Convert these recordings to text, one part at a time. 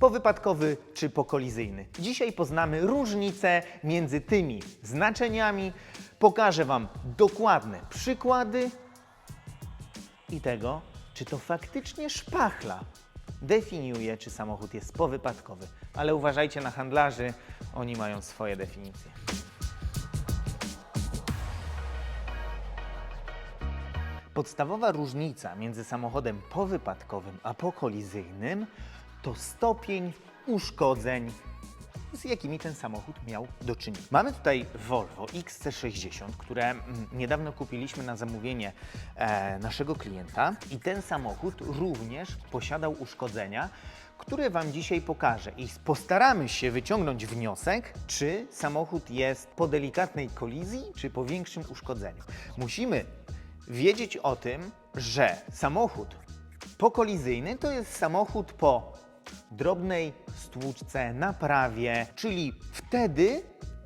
Powypadkowy czy pokolizyjny. Dzisiaj poznamy różnice między tymi znaczeniami. Pokażę Wam dokładne przykłady i tego, czy to faktycznie szpachla definiuje, czy samochód jest powypadkowy. Ale uważajcie na handlarzy, oni mają swoje definicje. Podstawowa różnica między samochodem powypadkowym a pokolizyjnym to stopień uszkodzeń, z jakimi ten samochód miał do czynienia. Mamy tutaj Volvo XC60, które mm, niedawno kupiliśmy na zamówienie e, naszego klienta i ten samochód również posiadał uszkodzenia, które Wam dzisiaj pokażę i postaramy się wyciągnąć wniosek, czy samochód jest po delikatnej kolizji, czy po większym uszkodzeniu. Musimy wiedzieć o tym, że samochód pokolizyjny to jest samochód po drobnej stłuczce, naprawie, czyli wtedy,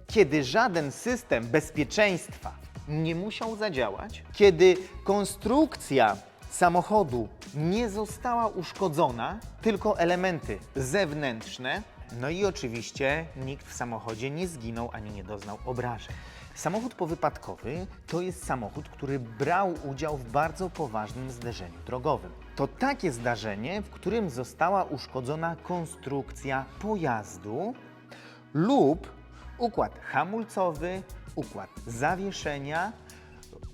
kiedy żaden system bezpieczeństwa nie musiał zadziałać, kiedy konstrukcja samochodu nie została uszkodzona, tylko elementy zewnętrzne, no i oczywiście nikt w samochodzie nie zginął ani nie doznał obrażeń. Samochód powypadkowy to jest samochód, który brał udział w bardzo poważnym zderzeniu drogowym. To takie zdarzenie, w którym została uszkodzona konstrukcja pojazdu lub układ hamulcowy, układ zawieszenia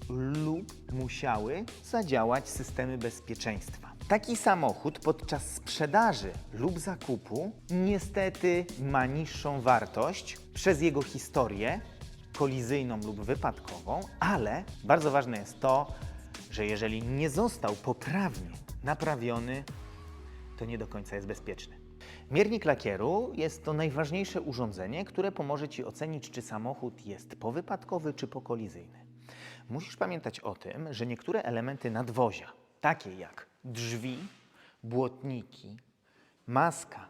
lub musiały zadziałać systemy bezpieczeństwa. Taki samochód podczas sprzedaży lub zakupu niestety ma niższą wartość przez jego historię kolizyjną lub wypadkową, ale bardzo ważne jest to, że jeżeli nie został poprawnie naprawiony, to nie do końca jest bezpieczny. Miernik lakieru jest to najważniejsze urządzenie, które pomoże Ci ocenić, czy samochód jest powypadkowy czy pokolizyjny. Musisz pamiętać o tym, że niektóre elementy nadwozia, takie jak drzwi, błotniki, maska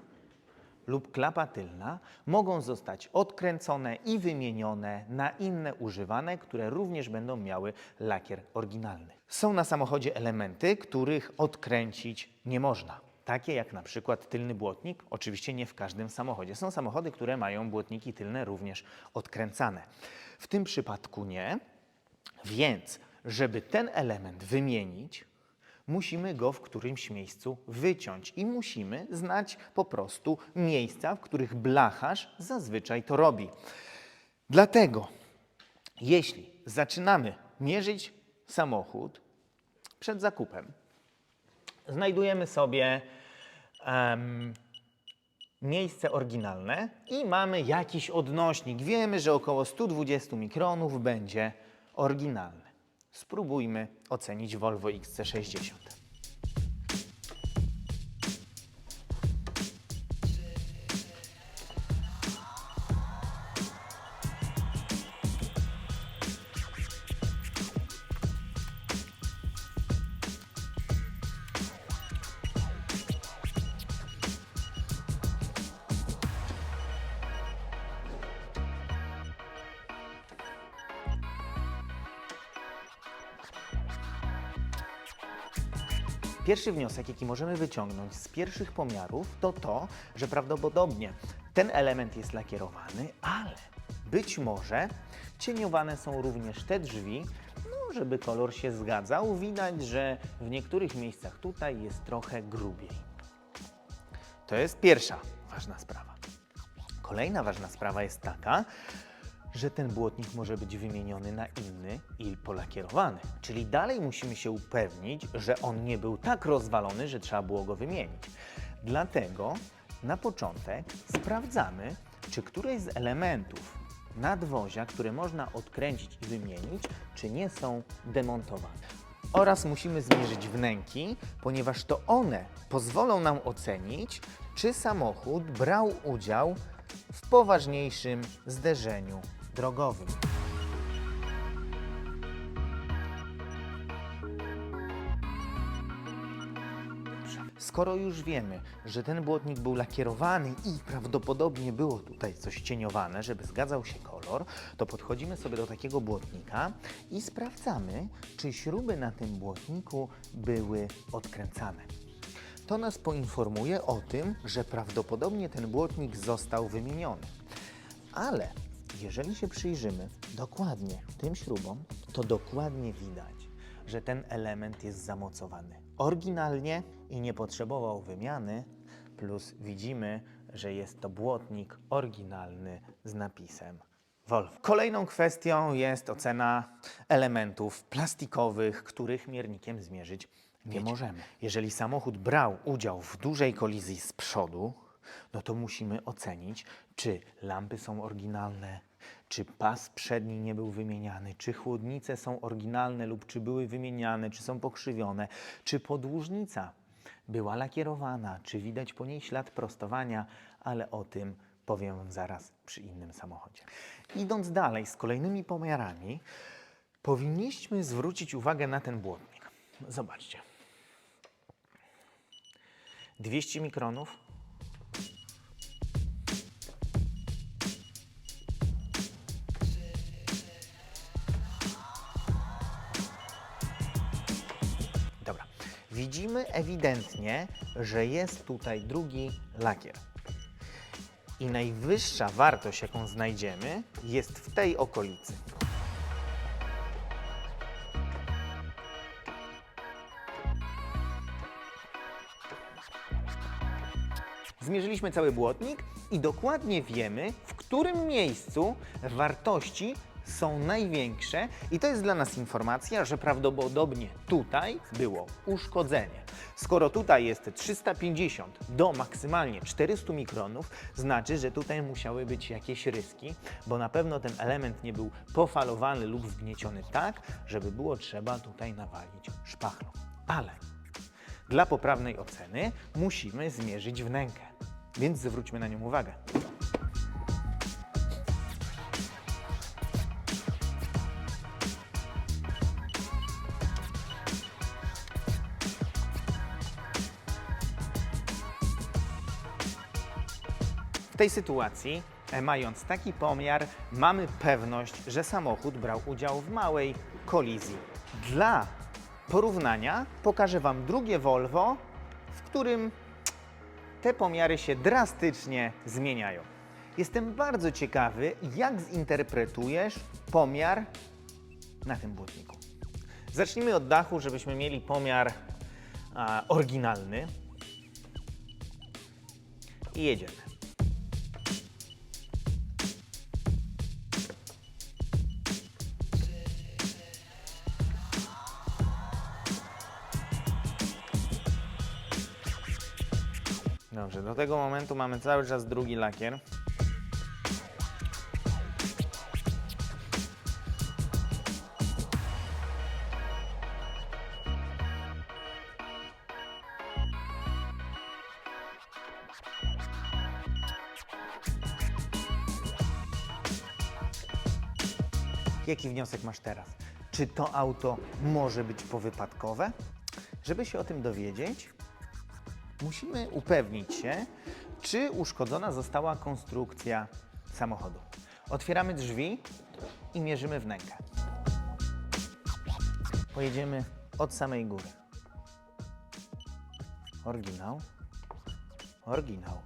lub klapa tylna, mogą zostać odkręcone i wymienione na inne używane, które również będą miały lakier oryginalny. Są na samochodzie elementy, których odkręcić nie można. Takie jak na przykład tylny błotnik, oczywiście nie w każdym samochodzie. Są samochody, które mają błotniki tylne również odkręcane. W tym przypadku nie, więc żeby ten element wymienić, musimy go w którymś miejscu wyciąć i musimy znać po prostu miejsca, w których blacharz zazwyczaj to robi. Dlatego, jeśli zaczynamy mierzyć samochód przed zakupem, znajdujemy sobie em, miejsce oryginalne i mamy jakiś odnośnik. Wiemy, że około 120 mikronów będzie oryginalny. Spróbujmy ocenić Volvo XC60. Pierwszy wniosek, jaki możemy wyciągnąć z pierwszych pomiarów, to to, że prawdopodobnie ten element jest lakierowany, ale być może cieniowane są również te drzwi, no, żeby kolor się zgadzał. Widać, że w niektórych miejscach tutaj jest trochę grubiej. To jest pierwsza ważna sprawa. Kolejna ważna sprawa jest taka, że ten błotnik może być wymieniony na inny i polakierowany. Czyli dalej musimy się upewnić, że on nie był tak rozwalony, że trzeba było go wymienić. Dlatego na początek sprawdzamy, czy któreś z elementów nadwozia, które można odkręcić i wymienić, czy nie są demontowane. Oraz musimy zmierzyć wnęki, ponieważ to one pozwolą nam ocenić, czy samochód brał udział w poważniejszym zderzeniu drogowym. Skoro już wiemy, że ten błotnik był lakierowany i prawdopodobnie było tutaj coś cieniowane, żeby zgadzał się kolor, to podchodzimy sobie do takiego błotnika i sprawdzamy, czy śruby na tym błotniku były odkręcane. to nas poinformuje o tym, że prawdopodobnie ten błotnik został wymieniony. Ale jeżeli się przyjrzymy dokładnie tym śrubom, to dokładnie widać, że ten element jest zamocowany oryginalnie i nie potrzebował wymiany, plus widzimy, że jest to błotnik oryginalny z napisem Volvo. Kolejną kwestią jest ocena elementów plastikowych, których miernikiem zmierzyć nie możemy. Jeżeli samochód brał udział w dużej kolizji z przodu, no to musimy ocenić, czy lampy są oryginalne, czy pas przedni nie był wymieniany, czy chłodnice są oryginalne lub czy były wymieniane, czy są pokrzywione, czy podłużnica była lakierowana, czy widać po niej ślad prostowania, ale o tym powiem zaraz przy innym samochodzie. Idąc dalej z kolejnymi pomiarami, powinniśmy zwrócić uwagę na ten błotnik. Zobaczcie. 200 mikronów. Widzimy ewidentnie, że jest tutaj drugi lakier. I najwyższa wartość, jaką znajdziemy, jest w tej okolicy. Zmierzyliśmy cały błotnik i dokładnie wiemy, w którym miejscu wartości są największe i to jest dla nas informacja, że prawdopodobnie tutaj było uszkodzenie. Skoro tutaj jest 350 do maksymalnie 400 mikronów, znaczy, że tutaj musiały być jakieś ryski, bo na pewno ten element nie był pofalowany lub wgnieciony tak, żeby było trzeba tutaj nawalić szpachlą. Ale dla poprawnej oceny musimy zmierzyć wnękę, więc zwróćmy na nią uwagę. Tej sytuacji, e, mając taki pomiar, mamy pewność, że samochód brał udział w małej kolizji. Dla porównania pokażę Wam drugie Volvo, w którym te pomiary się drastycznie zmieniają. Jestem bardzo ciekawy, jak zinterpretujesz pomiar na tym błotniku. Zacznijmy od dachu, żebyśmy mieli pomiar a, oryginalny. I jedziemy. Do tego momentu mamy cały czas drugi lakier. Jaki wniosek masz teraz? Czy to auto może być powypadkowe? Żeby się o tym dowiedzieć, musimy upewnić się, czy uszkodzona została konstrukcja samochodu. Otwieramy drzwi i mierzymy wnękę. Pojedziemy od samej góry. Oryginał. Oryginał.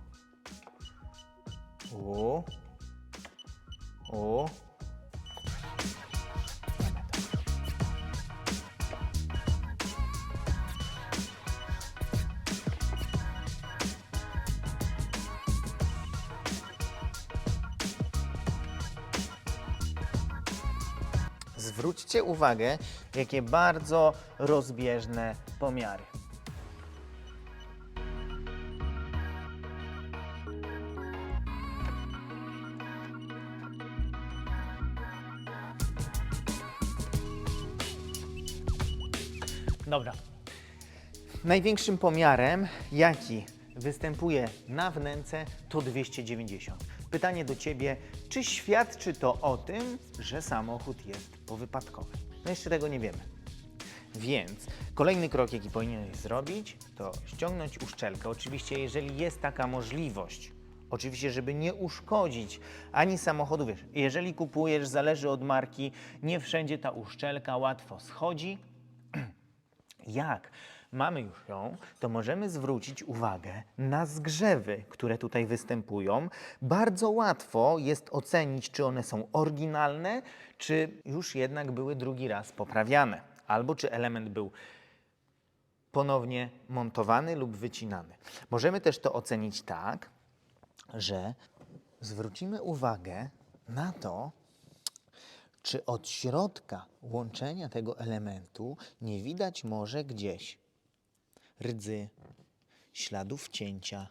U. U. Zwróćcie uwagę, jakie bardzo rozbieżne pomiary. Dobra. Największym pomiarem, jaki występuje na wnęce, to 290. Pytanie do Ciebie, czy świadczy to o tym, że samochód jest powypadkowy? No jeszcze tego nie wiemy. Więc kolejny krok, jaki powinieneś zrobić, to ściągnąć uszczelkę. Oczywiście, jeżeli jest taka możliwość, oczywiście, żeby nie uszkodzić ani samochodu, wiesz, jeżeli kupujesz, zależy od marki, nie wszędzie ta uszczelka łatwo schodzi. Jak mamy już ją, to możemy zwrócić uwagę na zgrzewy, które tutaj występują. Bardzo łatwo jest ocenić, czy one są oryginalne, czy już jednak były drugi raz poprawiane, albo czy element był ponownie montowany lub wycinany. Możemy też to ocenić tak, że zwrócimy uwagę na to, czy od środka łączenia tego elementu nie widać może gdzieś rdzy, śladów cięcia,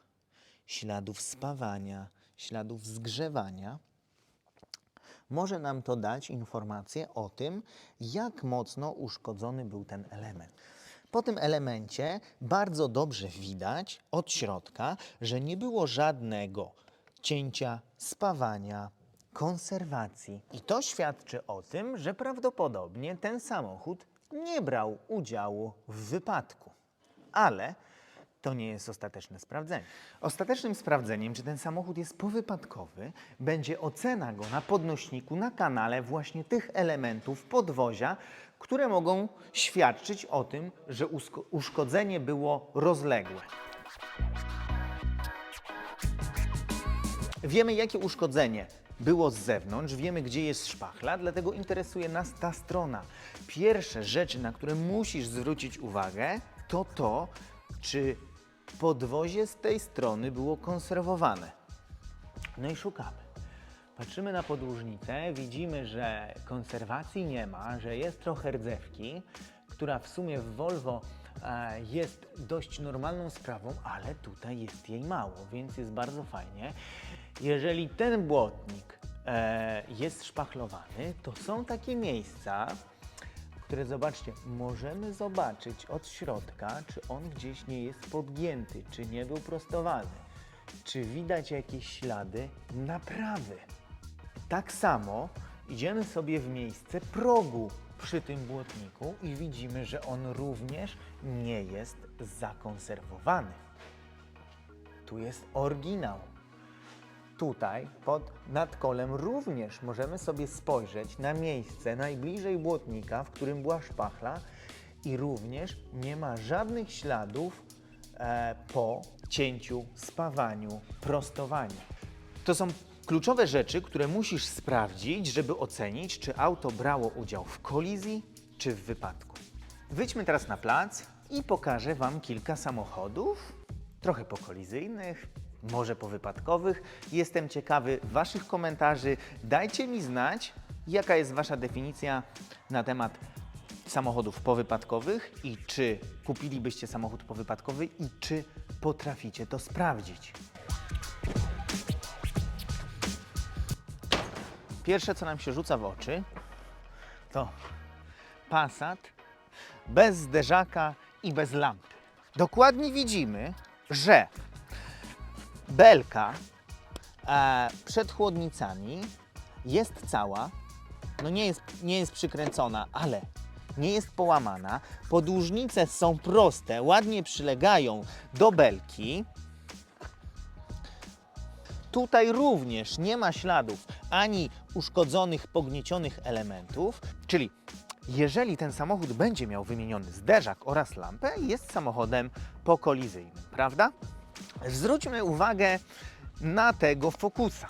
śladów spawania, śladów zgrzewania. Może nam to dać informację o tym, jak mocno uszkodzony był ten element. Po tym elemencie bardzo dobrze widać od środka, że nie było żadnego cięcia, spawania, konserwacji. I to świadczy o tym, że prawdopodobnie ten samochód nie brał udziału w wypadku. Ale to nie jest ostateczne sprawdzenie. Ostatecznym sprawdzeniem, czy ten samochód jest powypadkowy, będzie ocena go na podnośniku, na kanale właśnie tych elementów podwozia, które mogą świadczyć o tym, że uszkodzenie było rozległe. Wiemy, jakie uszkodzenie było z zewnątrz, wiemy, gdzie jest szpachla, dlatego interesuje nas ta strona. Pierwsze rzeczy, na które musisz zwrócić uwagę, to to, czy podwozie z tej strony było konserwowane. No i szukamy. Patrzymy na podłużnicę, widzimy, że konserwacji nie ma, że jest trochę rdzewki, która w sumie w Volvo e, jest dość normalną sprawą, ale tutaj jest jej mało, więc jest bardzo fajnie. Jeżeli ten błotnik e, jest szpachlowany, to są takie miejsca, które zobaczcie, możemy zobaczyć od środka, czy on gdzieś nie jest podgięty, czy nie był prostowany, czy widać jakieś ślady naprawy. Tak samo idziemy sobie w miejsce progu przy tym błotniku i widzimy, że on również nie jest zakonserwowany. Tu jest oryginał. Tutaj pod nadkolem również możemy sobie spojrzeć na miejsce najbliżej błotnika, w którym była szpachla i również nie ma żadnych śladów e, po cięciu, spawaniu, prostowaniu. To są kluczowe rzeczy, które musisz sprawdzić, żeby ocenić, czy auto brało udział w kolizji czy w wypadku. Wyjdźmy teraz na plac i pokażę Wam kilka samochodów, trochę pokolizyjnych, może powypadkowych. Jestem ciekawy Waszych komentarzy. Dajcie mi znać, jaka jest Wasza definicja na temat samochodów powypadkowych i czy kupilibyście samochód powypadkowy i czy potraficie to sprawdzić. Pierwsze, co nam się rzuca w oczy, to Passat bez zderzaka i bez lampy. Dokładnie widzimy, że belka e, przed chłodnicami jest cała, no nie jest, nie jest przykręcona, ale nie jest połamana. Podłużnice są proste, ładnie przylegają do belki. Tutaj również nie ma śladów ani uszkodzonych, pogniecionych elementów, czyli jeżeli ten samochód będzie miał wymieniony zderzak oraz lampę, jest samochodem pokolizyjnym, prawda? Zwróćmy uwagę na tego fokusa.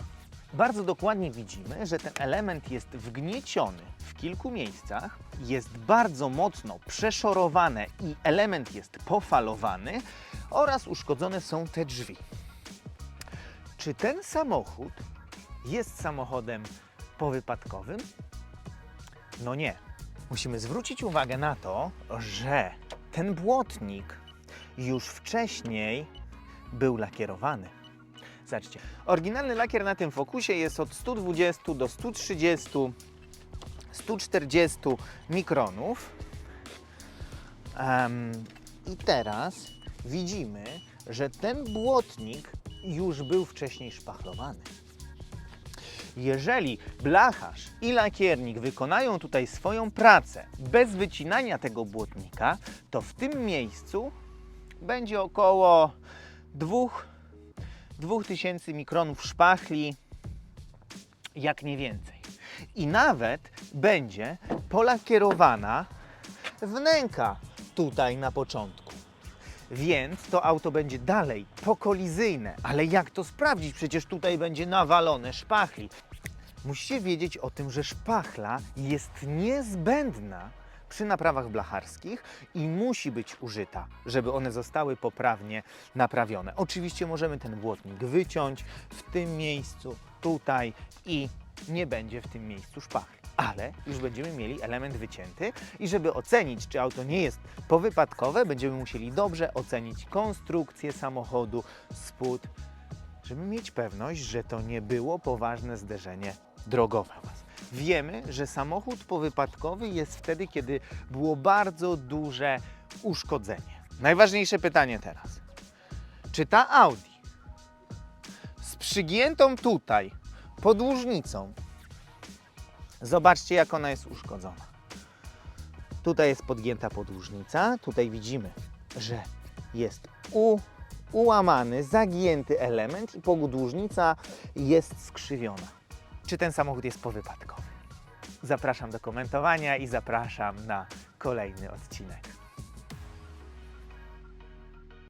Bardzo dokładnie widzimy, że ten element jest wgnieciony w kilku miejscach, jest bardzo mocno przeszorowane i element jest pofalowany oraz uszkodzone są te drzwi. Czy ten samochód jest samochodem powypadkowym? No nie. Musimy zwrócić uwagę na to, że ten błotnik już wcześniej był lakierowany. Zobaczcie, oryginalny lakier na tym fokusie jest od 120 do 130, 140 mikronów. Em, I teraz widzimy, że ten błotnik już był wcześniej szpachlowany. Jeżeli blacharz i lakiernik wykonają tutaj swoją pracę bez wycinania tego błotnika, to w tym miejscu będzie około 2 2000 mikronów szpachli, jak nie więcej. I nawet będzie polakierowana wnęka tutaj na początku. Więc to auto będzie dalej pokolizyjne. Ale jak to sprawdzić? Przecież tutaj będzie nawalone szpachli. Musicie wiedzieć o tym, że szpachla jest niezbędna przy naprawach blacharskich i musi być użyta, żeby one zostały poprawnie naprawione. Oczywiście możemy ten błotnik wyciąć w tym miejscu, tutaj i nie będzie w tym miejscu szpachli. Ale już będziemy mieli element wycięty i żeby ocenić, czy auto nie jest powypadkowe, będziemy musieli dobrze ocenić konstrukcję samochodu, spód, żeby mieć pewność, że to nie było poważne zderzenie drogowe. Wiemy, że samochód powypadkowy jest wtedy, kiedy było bardzo duże uszkodzenie. Najważniejsze pytanie teraz. Czy ta Audi z przygiętą tutaj podłużnicą, zobaczcie jak ona jest uszkodzona. Tutaj jest podgięta podłużnica, tutaj widzimy, że jest u, ułamany, zagięty element i podłużnica jest skrzywiona. Czy ten samochód jest powypadkowy? Zapraszam do komentowania i zapraszam na kolejny odcinek.